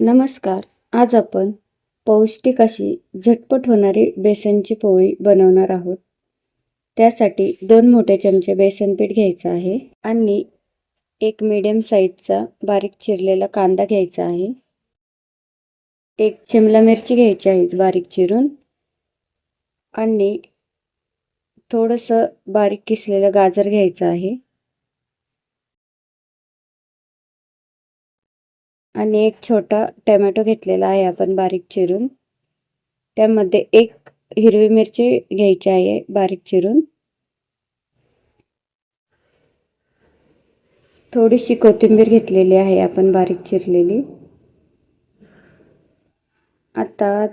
नमस्कार. आज आपण पौष्टिक अशी झटपट होणारी बेसनची पोळी बनवणार आहोत. त्यासाठी दोन मोठे चमचे बेसन पीठ घ्यायचं आहे आणि एक मिडियम साईजचा बारीक चिरलेला कांदा घ्यायचा आहे. एक शिमला मिरची घ्यायची आहे बारीक चिरून आणि थोडंसं बारीक किसलेलं गाजर घ्यायचं आहे. आणि एक छोटा टमॅटो घेतलेला आहे आपण बारीक चिरून. त्यामध्ये एक हिरवी मिरची घ्यायची आहे बारीक चिरून. थोडीशी कोथिंबीर घेतलेली आहे आपण बारीक चिरलेली. आता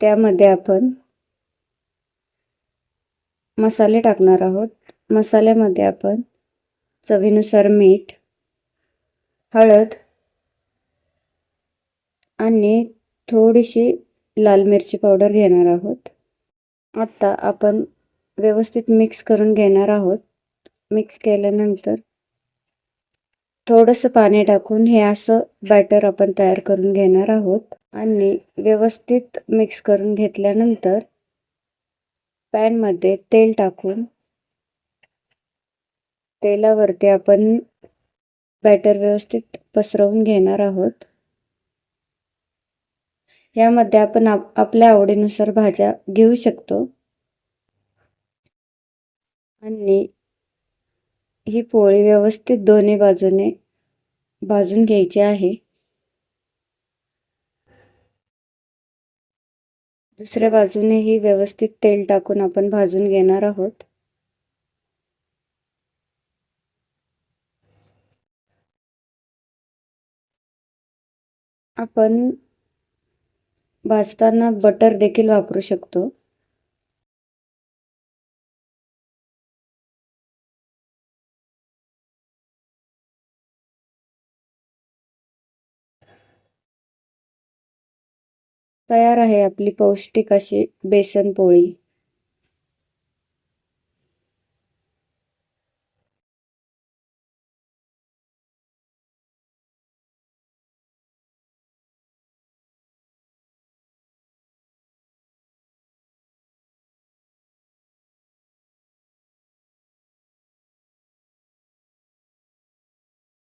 त्यामध्ये आपण मसाले टाकणार आहोत. मसाल्यामध्ये आपण चवीनुसार मीठ हळद आणि थोडीशी लाल मिरची पावडर घेणार आहोत. आत्ता आपण व्यवस्थित मिक्स करून घेणार आहोत. मिक्स केल्यानंतर थोडंसं पाणी टाकून हे असं बॅटर आपण तयार करून घेणार आहोत. आणि व्यवस्थित मिक्स करून घेतल्यानंतर पॅनमध्ये तेल टाकून तेलावरती आपण बॅटर व्यवस्थित पसरवून घेणार आहोत. यामध्ये आपण आपल्या आवडीनुसार भाज्या घेऊ शकतो. आणि ही पोळी व्यवस्थित दोन्ही बाजूने भाजून घ्यायची आहे. दुसऱ्या बाजूने ही व्यवस्थित तेल टाकून आपण भाजून घेणार आहोत. आपण भाजताना बटर देखील वापरू शकतो. तयार आहे आपली पौष्टिक अशी बेसन पोळी.